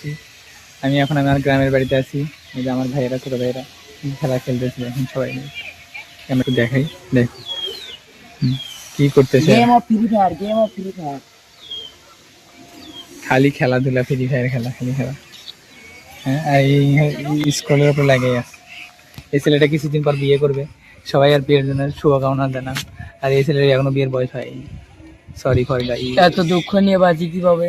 আসছি আমি এখন আমার গ্রামের বাড়িতে আছি। এই যে আমার ভাইয়েরা ছোট ভাইয়েরা খেলা খেলতেছে এখন সবাই মিলে। আমি একটু দেখাই দেখো। কি করতেছে? খালি খেলাধুলা ফ্রি ফায়ার খেলা খালি খেলা। হ্যাঁ আর এই স্কুলের উপর লাগে আছে। এই ছেলেটা কিছুদিন পর বিয়ে করবে। সবাই আর বিয়ের জন্য শুভকামনা জানান। আর এই ছেলের এখনও বিয়ের বয়স হয়নি। সরি ফর গাই এত দুঃখ নিয়ে বাজি কি কীভাবে?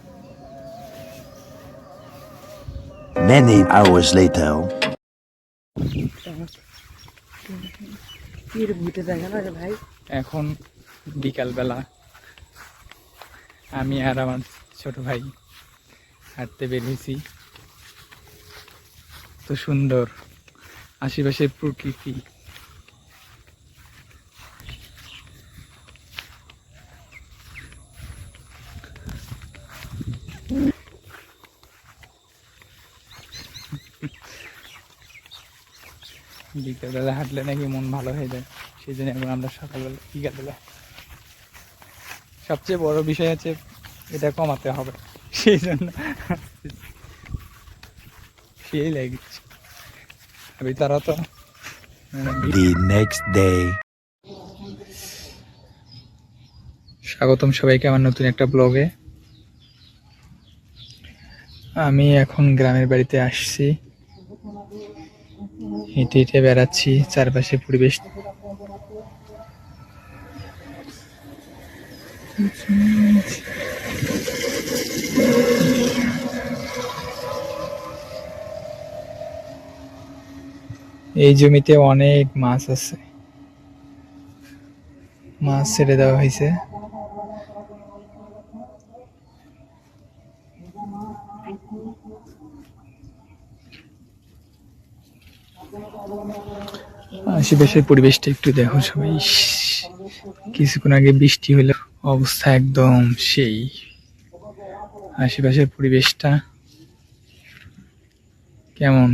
Many hours later. এখন বিকালবেলা আমি আর আমার ছোট ভাই হাঁটতে বেরিয়েছি তো সুন্দর আশেপাশের প্রকৃতি বিকালবেলা হাঁটলে নাকি মন ভালো হয়ে যায়। সেই জন্য এখন আমরা সকালবেলা বিকালবেলা। সবচেয়ে বড় বিষয় হচ্ছে এটা কমাতে হবে। সেই জন্য সেই লাগছে। আমি তারা তো স্বাগতম সবাইকে আমার নতুন একটা ব্লগে। আমি এখন গ্রামের বাড়িতে আসছি। হেঁটে হেঁটে বেড়াচ্ছি চারপাশে পরিবেশ। এই জমিতে অনেক মাছ আছে। মাছ ছেড়ে দেওয়া হয়েছে। আশেপাশের পরিবেশটা একটু দেখো সবাই। কিছুক্ষণ আগে বৃষ্টি হলে অবস্থা একদম সেই। আশেপাশের পরিবেশটা কেমন?